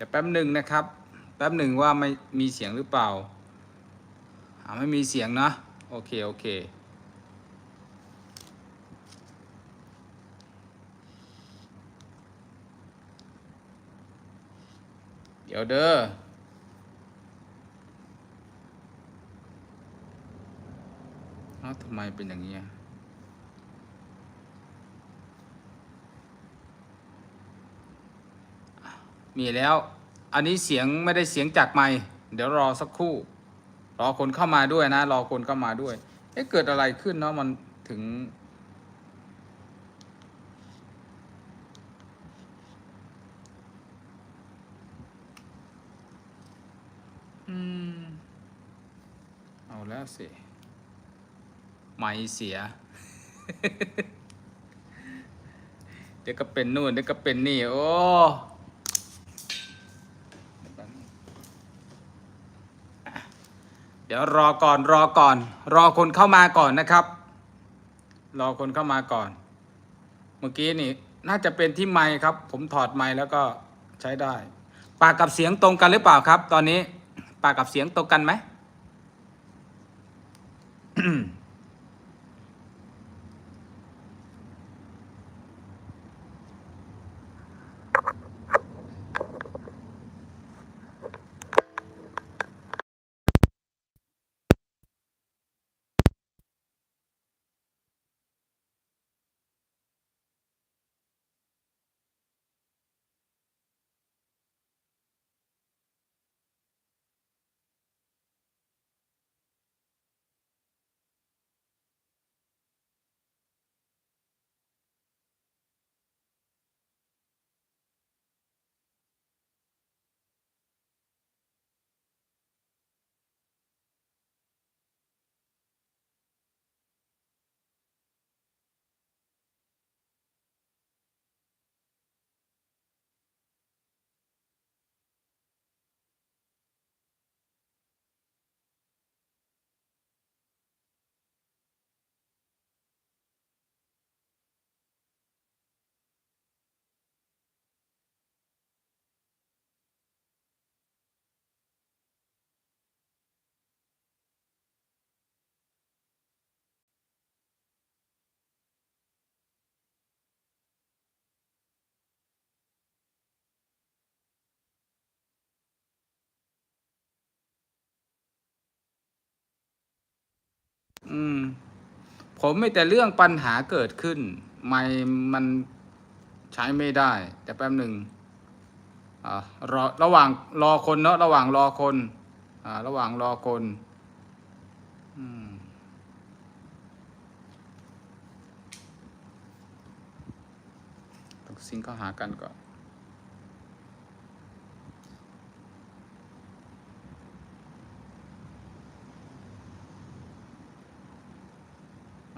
แต่แป๊บหนึ่งนะครับ แป๊บหนึ่งว่าไม่มีเสียงหรือเปล่าอ่าไม่มีเสียงนะโอเค โอเค เดี๋ยวเด้อเอ้าทำไมเป็นอย่างนี้อะ มีแล้ว อันนี้เสียงไม่ได้เสียงจากไมค์เดี๋ยวรอสักครู่ รอคนเข้ามาด้วยนะ รอคนเข้ามาด้วย เอ๊ะเกิดอะไรขึ้นเนาะมันถึง อืม เอาแล้วสิ ไม่เสีย เดี๋ยวก็เป็นนู่นเดี๋ยวก็เป็นนี่ โอ้ เดี๋ยวรอก่อนรอก่อน รอคนเข้ามาก่อนนะครับ รอคนเข้ามาก่อน เมื่อกี้นี่น่าจะเป็นที่ไม้ครับ ผมถอดไม้แล้วก็ใช้ได้ ปากกับเสียงตรงกันหรือเปล่าครับ ตอนนี้ ปากกับเสียงตรงกันไหม อืม ผมไม่แต่เรื่องปัญหาเกิดขึ้น ไม่มันใช้ไม่ได้ แต่แป๊บหนึ่งอ่ารอระหว่างรอคนเนาะระหว่างรอคนอ่าระหว่างรอคนอต้องซิงเข้าหากันก่อน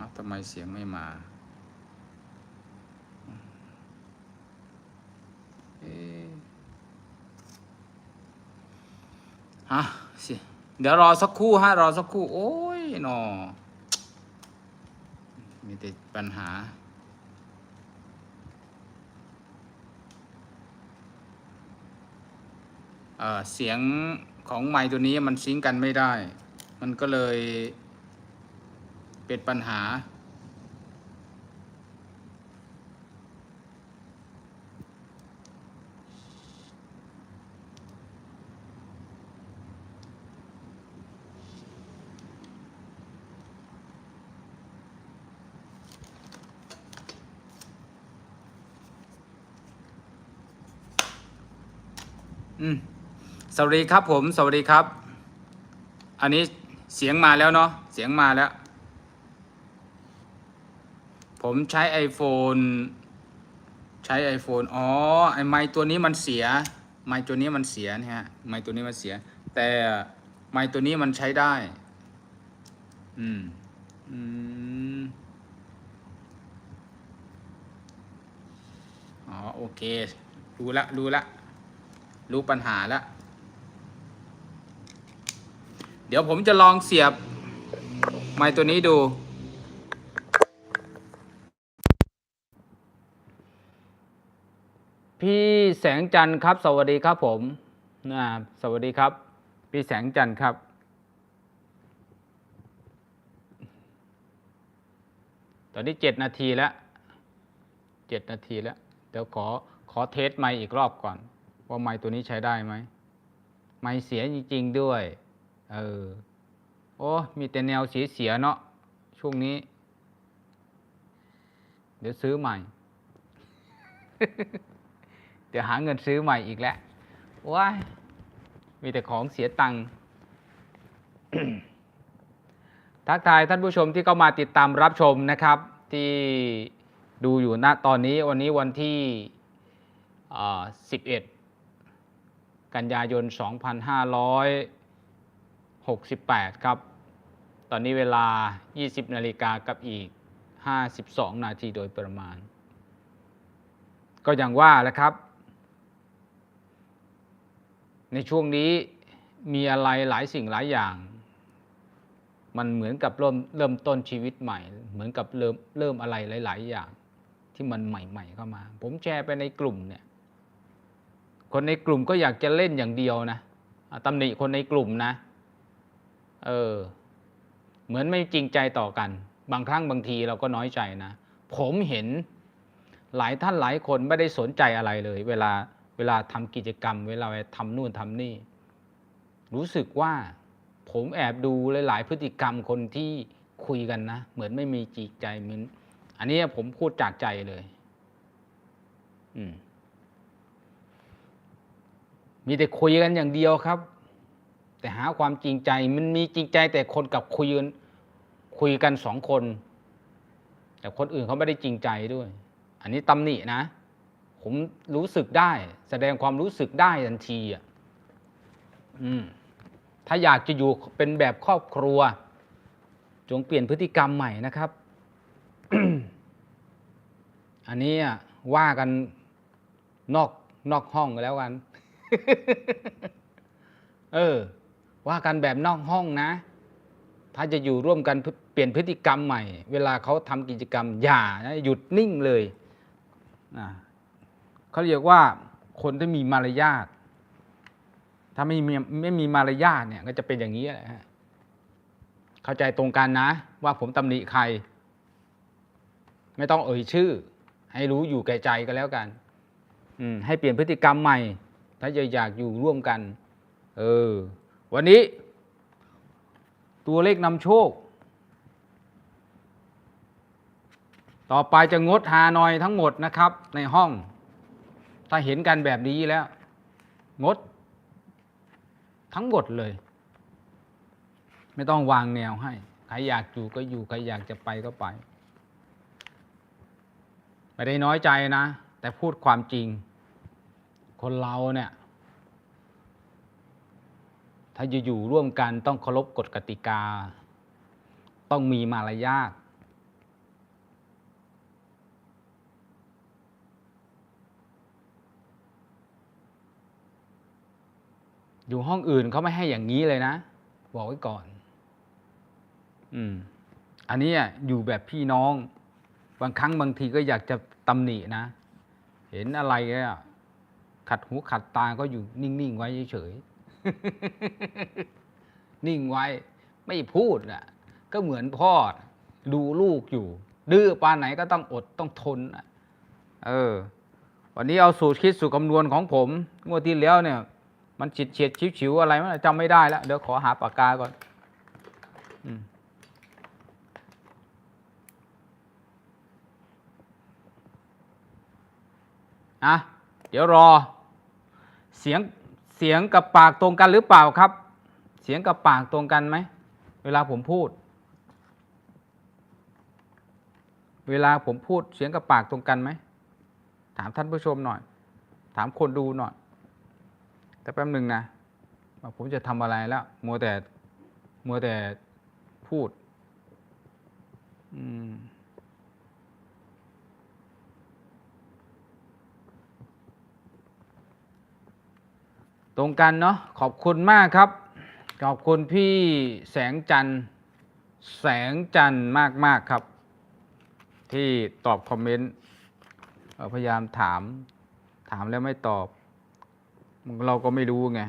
อ้าทำไมเสียงไม่มา เอ๊ฮะสิเดี๋ยวรอสักครู่ฮะ รอสักครู่ โอ้ยหนอมีแต่ปัญหาเออเสียงของไมค์ตัวนี้มันซิงกันไม่ได้ มันก็เลย เป็นปัญหา อืม สวัสดีครับผม สวัสดีครับ อันนี้เสียงมาแล้วเนาะ เสียงมาแล้ว ผมใช้ iPhone ใช้ iPhone อ๋อ ไอไมค์ตัวนี้มันเสีย ไมค์ตัวนี้มันเสียนะฮะ ไมค์ตัวนี้มันเสีย แต่ไมค์ตัวนี้มันใช้ได้ อืม อืม อ๋อ โอเค รู้ละ รู้ละ รู้ปัญหาละ เดี๋ยวผมจะลองเสียบ ไมค์ตัวนี้ดู พี่แสงจันทร์ครับ สวัสดีครับผมนะสวัสดีครับ พี่แสงจันทร์ครับตอนนี้เจ็ดนาทีแล้วเจ็ดนาทีแล้ว เดี๋ยวขอขอเทสไมค์อีกรอบก่อน ว่าไมค์ตัวนี้ใช้ได้ไหมไมค์เสียจริงๆด้วย เออ โอ้ มีแต่แนวเสียๆเนาะ ช่วงนี้ เดี๋ยวซื้อใหม่ เดี๋ยวหาเงินซื้อใหม่อีกแล้วว้ายมีแต่ของเสียตังค์ทักทายท่านผู้ชมที่เข้ามาติดตามรับชมนะครับ ที่ดูอยู่ณตอนนี้วันนี้วันที่ 11 กันยายน 2568 ครับ ตอนนี้เวลา 20 นาฬิกากับอีก 52 นาทีโดยประมาณ ก็อย่างว่าแหละครับ ในช่วงนี้มีอะไรหลายสิ่งหลายอย่าง มันเหมือนกับเริ่มเริ่มต้นชีวิตใหม่ เหมือนกับเริ่มเริ่มอะไรหลาย ๆ อย่าง ที่มันใหม่ ๆ เข้ามา ผมแชร์ไปในกลุ่มเนี่ยคนในกลุ่มก็อยากจะเล่นอย่างเดียวนะตำหนิคนในกลุ่มนะเออเหมือนไม่จริงใจต่อกัน บางครั้งบางทีเราก็น้อยใจนะ ผมเห็นหลายท่านหลายคนไม่ได้สนใจอะไรเลย เวลา วลาทำกิจกรรม เวลาทำนู่นทำนี่ รู้สึกว่าผมแอบดูหลาย ๆ พฤติกรรมคนที่คุยกันนะ เหมือนไม่มีจิตใจเหมือนอันนี้ผมพูดจากใจเลย อืม มีแต่คุยกันอย่างเดียวครับ แต่หาความจริงใจ มันมีจริงใจ แต่คนกับคุยกันคุยกันสองคน แต่คนอื่นเขาไม่ได้จริงใจด้วย อันนี้ตำหนินะ ผมรู้สึกได้ แสดงความรู้สึกได้ทันทีอะอืมถ้าอยากจะอยู่เป็นแบบครอบครัว จงเปลี่ยนพฤติกรรมใหม่นะครับ อันนี้อะว่ากันนอกนอกห้องแล้วกัน เออ ว่ากันแบบนอกห้องนะ ถ้าจะอยู่ร่วมกันเปลี่ยนพฤติกรรมใหม่ เวลาเขาทำกิจกรรม อย่านะหยุดนิ่งเลยนะ เขาเรียกว่าคนที่มีมารยาทถ้าไม่มีไม่มีมารยาทเนี่ยก็จะเป็นอย่างนี้แหละฮะเข้าใจตรงกันนะ ว่าผมตำหนิใคร ไม่ต้องเอ่ยชื่อ ให้รู้อยู่แก่ใจก็แล้วกัน อืม ให้เปลี่ยนพฤติกรรมใหม่ ถ้าจะอยากอยู่ร่วมกัน เออ วันนี้ ตัวเลขนำโชค ต่อไปจะงดฮาหน่อยทั้งหมดนะครับ ในห้อง ถ้าเห็นกันแบบนี้แล้ว งด ทั้งหมดเลย ไม่ต้องวางแนวให้ ใครอยากอยู่ก็อยู่ ใครอยากจะไปก็ไป ไม่ได้น้อยใจนะ แต่พูดความจริง คนเราเนี่ย ถ้าจะอยู่ร่วมกันต้องเคารพกฎกติกา ต้องมีมารยาท อยู่ห้องอื่นเขาไม่ให้อย่างนี้เลยนะ บอกไว้ก่อน อืม อันนี้อะอยู่แบบพี่น้อง บางครั้งบางทีก็อยากจะตำหนินะ เห็นอะไรอะขัดหูขัดตาก็อยู่นิ่ง ๆ ไว้เฉยๆนิ่งไว้ ไม่พูดอะ ก็เหมือนพ่อ ดูลูกอยู่ ดื้อปานไหนก็ต้องอดต้องทนอะ เออ วันนี้เอาสูตรคิดสูตรคำนวณของผม งวดที่แล้วเนี่ย มันฉิดเฉียดชิวฉิวๆอะไรมันจำไม่ได้แล้ว เดี๋ยวขอหาปากกาก่อนอืมอะเดี๋ยวรอ เสียงเสียงกับปากตรงกันหรือเปล่าครับ เสียงกับปากตรงกันไหม เวลาผมพูด เวลาผมพูดเสียงกับปากตรงกันไหม ถามท่านผู้ชมหน่อย ถามคนดูหน่อย แต่แป๊บหนึ่งนะผมจะทำอะไรแล้ว มัวแต่ มัวแต่พูด อืมตรงกันเนาะขอบคุณมากครับ ขอบคุณพี่แสงจันแสงจันมากมากครับ ที่ตอบคอมเมนต์พยายามถามถามแล้วไม่ตอบ มันเราก็ไม่รู้ไง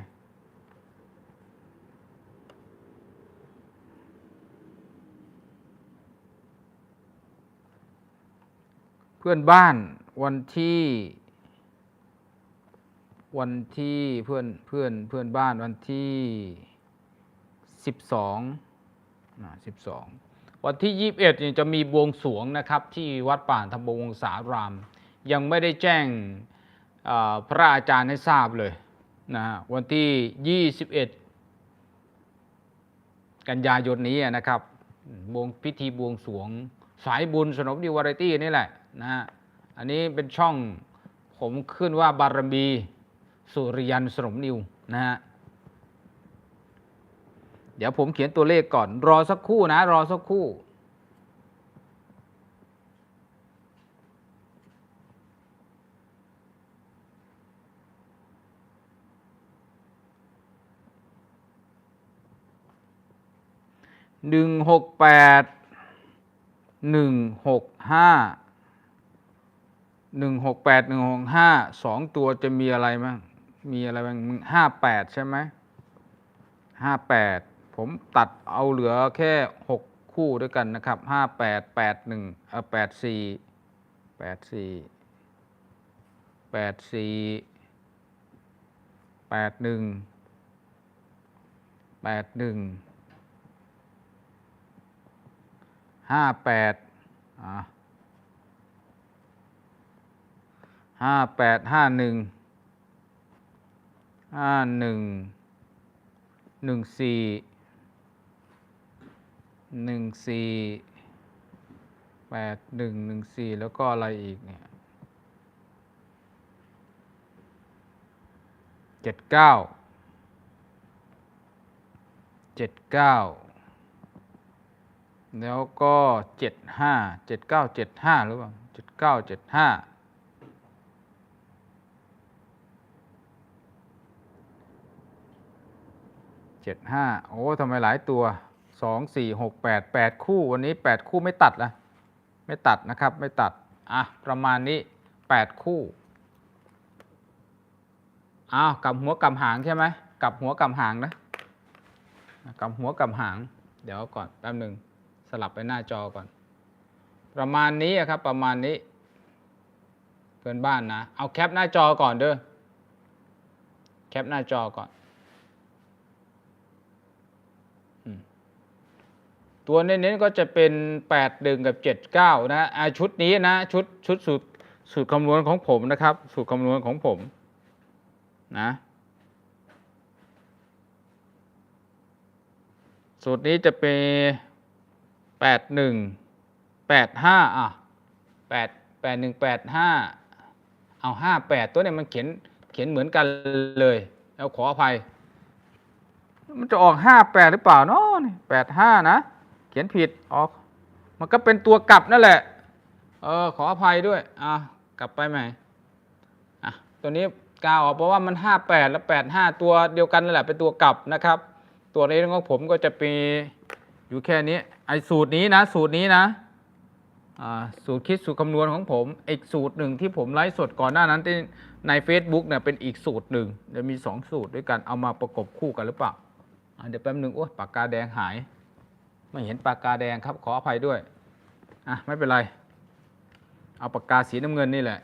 เพื่อนบ้านวันที่ วันที่เพื่อนเพื่อนเพื่อนบ้านวันที่สิบสองสิบสองวันที่ยี่บเอ็ดจะมีบวงสวงนะครับ ที่วัดป่าธรรมวงศาราม ยังไม่ได้แจ้ง พระอาจารย์ให้ทราบเลยนะฮะวันที่ 21 กันยายนนี้นะครับบวงพิธีบวงสวงสายบุญสนมดีวาไรตี้นี่แหละนะฮะอันนี้เป็นช่องผมขึ้นว่าบารมีสุริยันสนมนิวนะฮะเดี๋ยวผมเขียนตัวเลขก่อน รอสักครู่นะ รอสักครู่ หนึ่งหกแปดหนึ่งหกห้าหนึ่งหกแปดหนึ่งหกห้าสองตัวจะมีอะไรบ้างมีอะไรบ้างห้าแปดใช่ไหมห้าแปดผมตัดเอาเหลือแค่หกคู่ด้วยกันนะครับห้าแปดแปดหนึ่งเออแปดสี่แปดสี่แปดสี่แปดหนึ่งแปดหนึ่ง ห้าแปดห้าแปดห้าหนึ่งห้าหนึ่งหนึ่งสี่หนึ่งสี่แปดหนึ่งหนึ่งสี่แล้วก็อะไรอีกเนี่ยเจ็ดเก้าเจ็ดเก้า แล้วก็เจ็ดห้าเจ็ดเก้าเจ็ดห้าหรือเปล่าเจ็ดเก้าเจ็ดห้าเจ็ดห้าโอ้ทำไมหลายตัวสองสี่หกแปดแปดคู่วันนี้แปดคู่ไม่ตัดนะไม่ตัดนะครับไม่ตัด อะ ประมาณนี้แปดคู่อ้าวกลับหัวกลับหางใช่ไหมกลับหัวกลับหางนะกลับหัวกลับหาง เดี๋ยวก่อนแป๊บหนึ่ง ลับไปหน้าจอก่อน ประมาณนี้ครับ ประมาณนี้ เพื่อนบ้านนะ เอาแคปหน้าจอก่อนเด้อแคปหน้าจอก่อน ตัวเน้นๆก็จะเป็น 8 1 กับ 79 นะอาชุดนี้นะชุดชุดสูตรสูตรคำนวณของผมนะครับ สูตรคำนวณของผมนะสูตรนี้จะเป็น แปดหนึ่งแปดห้าอะแปดแปดหนึ่งแปดห้าเอาห้าแปดตัวเนี่ยมันเขียนเขียนเหมือนกันเลยแล้วขออภัย มันจะออกห้าแปดหรือเปล่าเนาะนี่แปดห้านะ เขียนผิดออก มันก็เป็นตัวกลับนั่นแหละ เออขออภัยด้วย อะกลับไปใหม่อะตัวนี้กาวออกเพราะว่ามันห้าแปดและแปดห้าตัวเดียวกันนั่นแหละเป็นตัวกลับนะครับ ตัวนี้ของผมก็จะมีอยู่แค่นี้ ไอ้สูตรนี้นะ สูตรนี้นะสูตรคิดสูตรคำนวณของผมอีกสูตรหนึ่งที่ผมไลฟ์สดก่อนหน้านั้นที่ใน Facebook เนี่ยเป็นอีกสูตรหนึ่งเดี๋ยวมีสองสูตรด้วยกันเอามาประกบคู่กันหรือเปล่าเดี๋ยวแป๊บหนึ่งโอ้ปากกาแดงหาย ไม่เห็นปากกาแดงครับขออภัยด้วยอะไม่เป็นไร เอาปากกาสีน้ำเงินนี่แหละ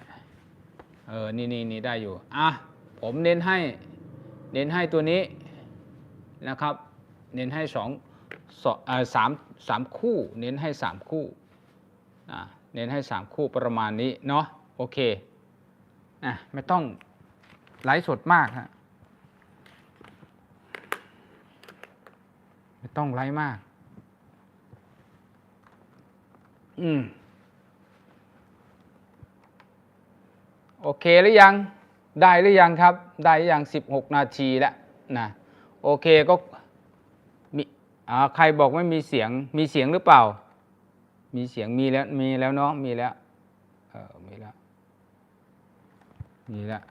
เออนี่นี่นี่ได้อยู่อะผมเน้นให้เน้นให้ตัวนี้นะครับ เน้นให้สอง สามสามคู่ เน้นให้สามคู่เน้นให้สามคู่ประมาณนี้เนาะโอเคอะไม่ต้องไลฟ์สดมากฮะไม่ต้องไลฟ์มาก อืม โอเคหรือยัง ได้หรือยังครับ ได้หรือยัง 16 นาทีแล้วนะ โอเคก็ อ่าใครบอกไม่มีเสียง มีเสียงหรือเปล่า มีเสียงมีแล้วมีแล้วเนาะมีแล้วเออมีแล้วมีแล้ว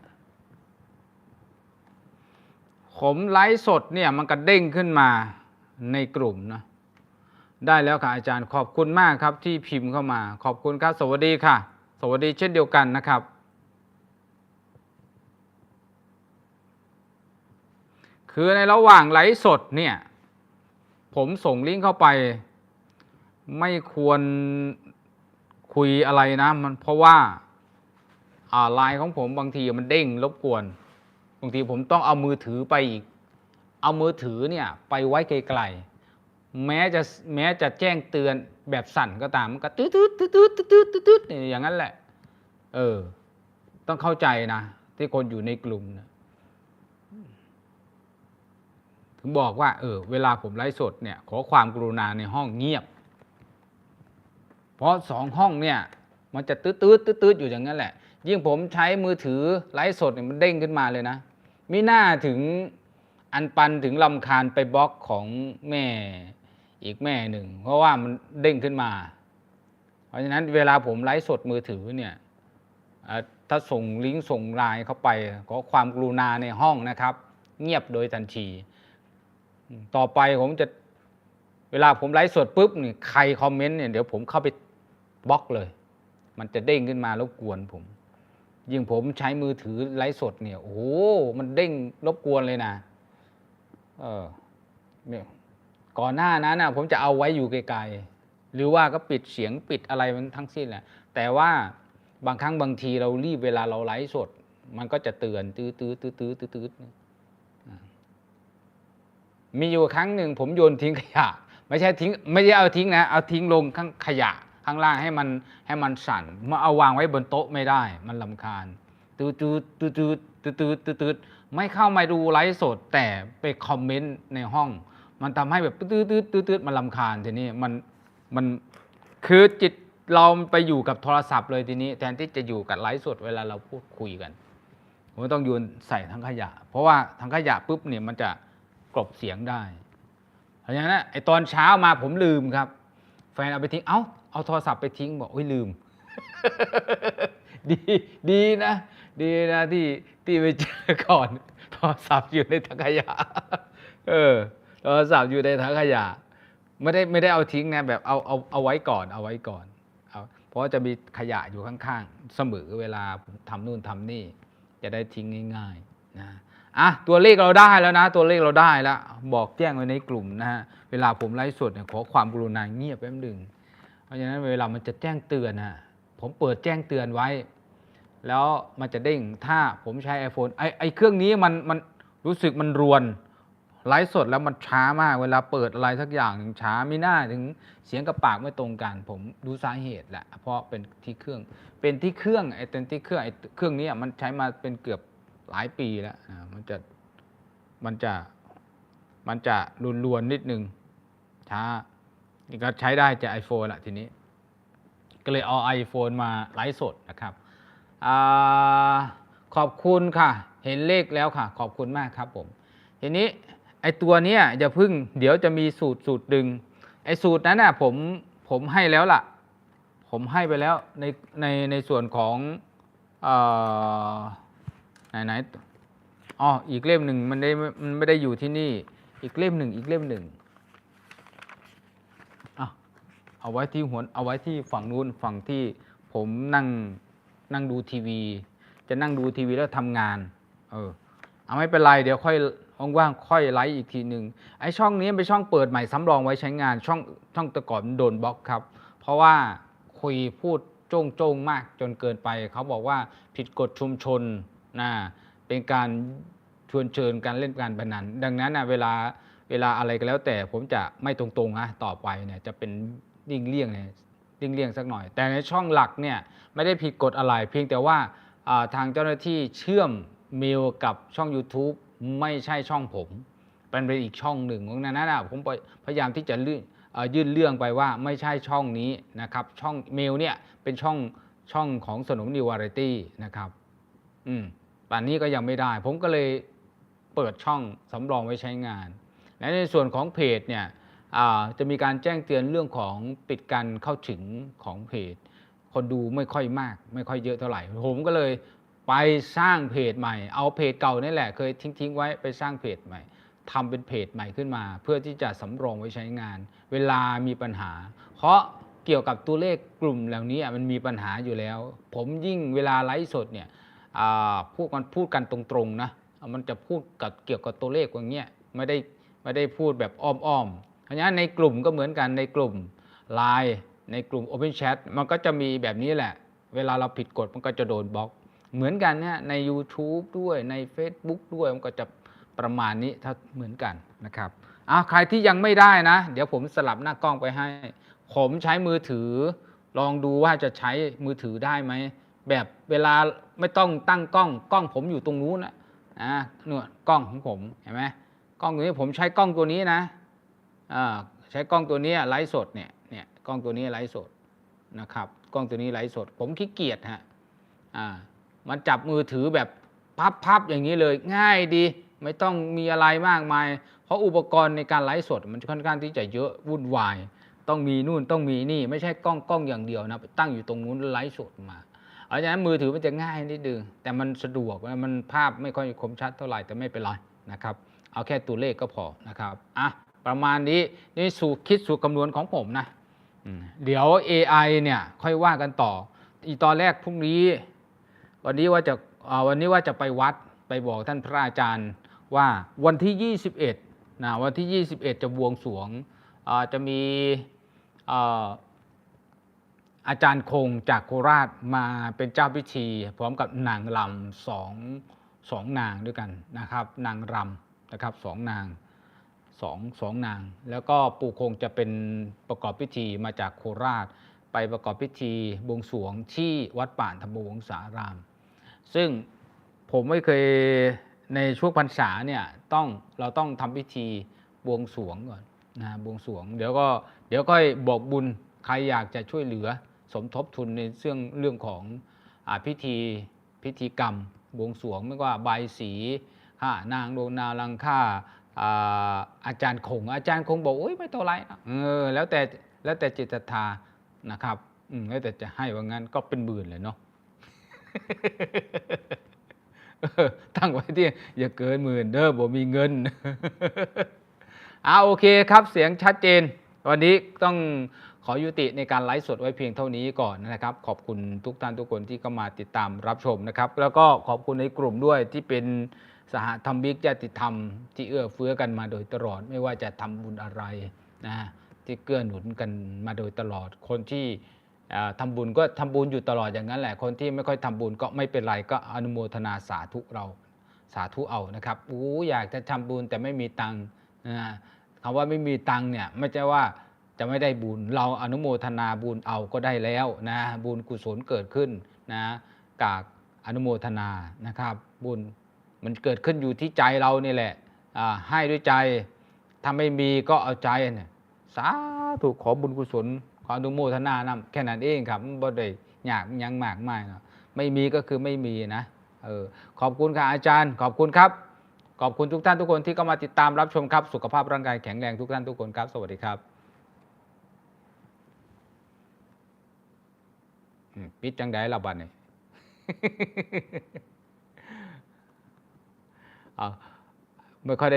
ผมไลฟ์สดเนี่ยมันกระเด้งขึ้นมาในกลุ่มนะได้แล้วค่ะอาจารย์ขอบคุณมากครับที่พิมพ์เข้ามา ขอบคุณครับสวัสดีค่ะ สวัสดีเช่นเดียวกันนะครับ คือในระหว่างไลฟ์สดเนี่ย ผมส่งลิงก์เข้าไป ไม่ควรคุยอะไรนะมันเพราะว่าอ่าไลน์ของผมบางทีมันเด้งรบกวน บางทีผมต้องเอามือถือไปอีก เอามือถือเนี่ยไปไว้ไกลๆแม้จะแม้จะแจ้งเตือนแบบสั่นก็ตามมันก็ตืดตืดตืดตืดตืดตืดตืดอย่างนั้นแหละ เออ ต้องเข้าใจนะ ที่คนอยู่ในกลุ่มนะ ถึงบอกว่าเออเวลาผมไลฟ์สดเนี่ยขอความกรุณาในห้องเงียบ เพราะสองห้องเนี่ยมันจะตืดตืดตืดตืดอยู่อย่างนั้นแหละ ยิ่งผมใช้มือถือไลฟ์สดเนี่ยมันเด้งขึ้นมาเลยนะมิน่าถึงอันปันถึงลำคาญไปบล็อกของแม่อีกแม่หนึ่ง เพราะว่ามันเด้งขึ้นมา เพราะฉะนั้นเวลาผมไลฟ์สดมือถือเนี่ยถ้าส่งลิงก์ส่งไลน์เข้าไปขอความกรุณาในห้องนะครับ เงียบโดยทันที ต่อไปผมจะเวลาผมไลฟ์สดปุ๊บนี่ใครคอมเมนต์เนี่ยเดี๋ยวผมเข้าไปบล็อกเลย มันจะเด้งขึ้นมารบกวนผม ยิ่งผมใช้มือถือไลฟ์สดเนี่ย โอ้โหมันเด้งรบกวนเลยนะ เออเนี่ยก่อนหน้านั้นนะผมจะเอาไว้อยู่ไกลๆหรือว่าก็ปิดเสียงปิดอะไรมันทั้งสิ้นแหละแต่ว่าบางครั้งบางทีเรารีบเวลาเราไลฟ์สด มันก็จะเตือนตื้อตื้อตื้อตื้อตื้อ มีอยู่ครั้งหนึ่งผมโยนทิ้งขยะ ไม่ใช่ทิ้งไม่ได้เอาทิ้งนะ เอาทิ้งลงข้างขยะข้างล่างให้มันให้มันสั่นมาเอาวางไว้บนโต๊ะไม่ได้ มันลำคาญตืดตืดตืดตืดตืดตืดตืดไม่เข้ามาดูไลฟ์สด แต่ไปคอมเมนต์ในห้อง มันทำให้แบบตืดตืดตืดตืดมันลำคาญทีนี้มันมันคือจิตเราไปอยู่กับโทรศัพท์เลยทีนี้ แทนที่จะอยู่กับไลฟ์สดเวลาเราพูดคุยกันผมต้องโยนใส่ทั้งขยะ เพราะว่าทั้งขยะปุ๊บเนี่ยมันจะ ลบเสียงได้ เพราะฉะนั้นไอตอนเช้ามาผมลืมครับ แฟนเอาไปทิ้ง เอ้าเอาโทรศัพท์ไปทิ้งบอกโอ้ยลืม ดีดีนะ ดีนะที่ที่ไปเจอก่อน โทรศัพท์อยู่ในถังขยะ เออ โทรศัพท์อยู่ในถังขยะ ไม่ได้ไม่ได้เอาทิ้งนะแบบเอาเอาเอาไว้ก่อนเอาไว้ก่อนเอาเพราะว่าจะมีขยะอยู่ข้างๆ เสมอเวลาผมทำนู่นทำนี่ จะได้ทิ้งง่าย ๆ นะ อะตัวเลขเราได้แล้วนะ ตัวเลขเราได้แล้ว บอกแจ้งไว้ในกลุ่มนะฮะเวลาผมไลฟ์สดเนี่ยขอความกรุณาเงียบแป๊บหนึ่งเพราะฉะนั้นเวลามันจะแจ้งเตือนนะผมเปิดแจ้งเตือนไว้ แล้วมันจะเด้งถ้าผมใช้ iPhone ไอไอเครื่องนี้มันมันรู้สึกมันรวนไลฟ์สดแล้วมันช้ามาก เวลาเปิดอะไรสักอย่างหนึ่งช้าไม่น่าถึงเสียงกับปากไม่ตรงกัน ผมดูสาเหตุแหละเพราะเป็นที่เครื่อง เป็นที่เครื่องไอเป็นที่เครื่องไอเครื่องนี้อะมันใช้มาเป็นเกือบ หลายปีแล้วอ่ามันจะมันจะมันจะรุนรวนๆนิดนึงช้านี่ก็ใช้ได้จาก iPhone ละทีนี้ ก็เลยเอา iPhone มาไลฟ์สดนะครับอขอบคุณค่ะ เห็นเลขแล้วค่ะ ขอบคุณมากครับผม ทีนี้ไอตัวเนี้ยอย่าพึ่ง เดี๋ยวจะมีสูตรสูตรดึง ไอสูตรนั้นน่ะผมผมให้แล้วล่ะ ผมให้ไปแล้วในในในส่วนของเอ่อ ไหนไหนอ๋ออีกเล่มหนึ่งมันได้มันไม่ได้อยู่ที่นี่ อีกเล่มหนึ่งอีกเล่มหนึ่งอเอาไว้ที่หัวเอาไว้ที่ฝั่งนู้นฝั่งที่ผมนั่งนั่งดูทีวี จะนั่งดูทีวีแล้วทำงาน เออ เอาไม่เป็นไรเดี๋ยวค่อยว่างๆค่อยไลฟ์อีกทีหนึ่งไอช่องนี้เป็นช่องเปิดใหม่สำรองไว้ใช้งานช่องช่องตะก่อนโดนบล็อกครับ เพราะว่าคุยพูดโจ้งโจงๆมากจนเกินไป เขาบอกว่าผิดกฎชุมชน นะเป็นการชวนเชิญการเล่นการพนัน ดังนั้นนะเวลาเวลาอะไรก็แล้วแต่ผมจะไม่ตรงๆนะต่อไปเนี่ยจะเป็นลิ่งเลี่ยงเนี่ยลิ่งเลี่ยงสักหน่อย แต่ในช่องหลักเนี่ยไม่ได้ผิดกฎอะไร เพียงแต่ว่าทางเจ้าหน้าที่เชื่อมเมลกับช่อง YouTube ไม่ใช่ช่องผมเป็นเป็นอีกช่องหนึ่งของนั้นนะผมพยายามที่จะลื่นยื่นเรื่องไปว่าไม่ใช่ช่องนี้นะครับช่องเมลเนี่ยเป็นช่องช่องของสนมนิววาไรตี้นะครับ อืมป่านนี้ก็ยังไม่ได้ ผมก็เลยเปิดช่องสำรองไว้ใช้งาน และในส่วนของเพจเนี่ยจะมีการแจ้งเตือนเรื่องของปิดการเข้าถึงของเพจ คนดูไม่ค่อยมาก ไม่ค่อยเยอะเท่าไหร่ ผมก็เลยไปสร้างเพจใหม่ เอาเพจเก่านี่แหละเคยทิ้งๆไว้ไปสร้างเพจใหม่ทำเป็นเพจใหม่ขึ้นมา เพื่อที่จะสำรองไว้ใช้งาน เวลามีปัญหา เพราะเกี่ยวกับตัวเลขกลุ่มเหล่านี้มันมีปัญหาอยู่แล้ว ผมยิ่งเวลาไลฟ์สดเนี่ย พูดกันพูดกันตรงๆนะมันจะพูดกับเกี่ยวกับตัวเลขอย่างเงี้ยไม่ได้ไม่ได้พูดแบบอ้อมๆเพราะฉะนั้นในกลุ่มก็เหมือนกันในกลุ่ม Line ในกลุ่ม Open Chat มันก็จะมีแบบนี้แหละ เวลาเราผิดกฎมันก็จะโดนบล็อก เหมือนกันเนี่ยใน YouTube ด้วยใน Facebook ด้วยมันก็จะประมาณนี้ถ้าเหมือนกันนะครับอ้าวใครที่ยังไม่ได้นะ เดี๋ยวผมสลับหน้ากล้องไปให้ ผมใช้มือถือ ลองดูว่าจะใช้มือถือได้ไหม แบบเวลาไม่ต้องตั้งกล้องกล้องผมอยู่ตรงนู้นนะอ่านี่กล้องของผมเห็นไหมกล้องตัวนี้ผมใช้กล้องตัวนี้นะอ่าใช้กล้องตัวนี้ไลฟ์สดเนี่ยเนี่ยกล้องตัวนี้ไลฟ์สดนะครับ กล้องตัวนี้ไลฟ์สด ผมขี้เกียจฮะอ่ามันจับมือถือแบบพับๆอย่างนี้เลยง่ายดี ไม่ต้องมีอะไรมากมาย เพราะอุปกรณ์ในการไลฟ์สด มันค่อนข้างที่จะเยอะวุ่นวาย ต้องมีนู่นต้องมีนี่ ไม่ใช่กล้องกล้องอย่างเดียวนะตั้งอยู่ตรงนู้นไลฟ์สดมา เพราะฉะนั้นมือถือมันจะง่ายนิดนึงแต่มันสะดวกมันภาพไม่ค่อยคมชัดเท่าไหร่แต่ไม่เป็นไรนะครับ เอาแค่ตัวเลขก็พอนะครับอะประมาณนี้นี่สูตรคิดสูตรคำนวณของผมนะเดี๋ยว AI เนี่ยค่อยว่ากันต่อ อีตอนแรกพรุ่งนี้ วันนี้ว่าจะาวันนี้ว่าจะไปวัดไปบอกท่านพระอาจารย์ว่าวันที่ 21นะวันที่ 21 จะบวงสรวงจะมี อาจารย์คงจากโคราชมาเป็นเจ้าพิธี พร้อมกับนางรำสองสองนางด้วยกันนะครับ นางรำนะครับสองนางสองสองนาง แล้วก็ปู่คงจะเป็นประกอบพิธีมาจากโคราช ไปประกอบพิธีบวงสวงที่วัดป่านธรรมวงศาราม ซึ่งผมไม่เคยในช่วงพรรษาเนี่ยต้องเราต้องทำพิธีบวงสวงก่อนนะบวงสวง เดี๋ยวก็เดี๋ยวก็บอกบุญใครอยากจะช่วยเหลือ สมทบทุนในเรื่องเรื่องของอพิธีพิธีกรรมบวงสวงไม่ว่าใบาสีค่านางดวงนาลังค่าอาจารย์คง อาจารย์คงบอกโอ้ยไม่เท่าไรเออแล้วแต่แล้วแต่จิตศรัทธานะครับอืมแล้วแต่จะให้ว่างั้นก็เป็นหมื่นเลยเนาะตั้งไว้ที่อย่าเกินหมื่นเด้อบ่มีเงินอ่าโอเคครับเสียงชัดเจน วันนี้ต้อง ขอยุติในการไลฟ์สดไว้เพียงเท่านี้ก่อนนะครับ ขอบคุณทุกท่านทุกคนที่เข้ามาติดตามรับชมนะครับ แล้วก็ขอบคุณในกลุ่มด้วยที่เป็นสหธรรมบิกญาติธรรมที่เอื้อเฟื้อกันมาโดยตลอด ไม่ว่าจะทำบุญอะไรนะที่เกื้อหนุนกันมาโดยตลอด คนที่อ่าทำบุญก็ทำบุญอยู่ตลอดอย่างนั้นแหละ คนที่ไม่ค่อยทำบุญก็ไม่เป็นไรก็อนุโมทนาสาธุเราสาธุเอานะครับอู้อยากจะทำบุญแต่ไม่มีตังค์นะคำว่าไม่มีตังค์เนี่ยไม่ใช่ว่า จะไม่ได้บุญ เราอนุโมทนาบุญเอาก็ได้แล้วนะบุญกุศลเกิดขึ้นนะกากอนุโมทนานะครับ บุญมันเกิดขึ้นอยู่ที่ใจเรานี่แหละให้ด้วยใจถ้าไม่มีก็เอาใจเนี่ยสาธุขอบุญกุศลขออนุโมทนานำแค่นั้นเองครับมันบ่ได้ยากยังมากมายนะไม่มีก็คือไม่มีนะเออขอบคุณค่ะอาจารย์ ขอบคุณครับ ขอบคุณทุกท่านทุกคนที่เข้ามาติดตามรับชมครับ สุขภาพร่างกายแข็งแรงทุกท่านทุกคนครับ สวัสดีครับอืม ปิดจังไดละบัดนี่เอาไม่ค่อยได้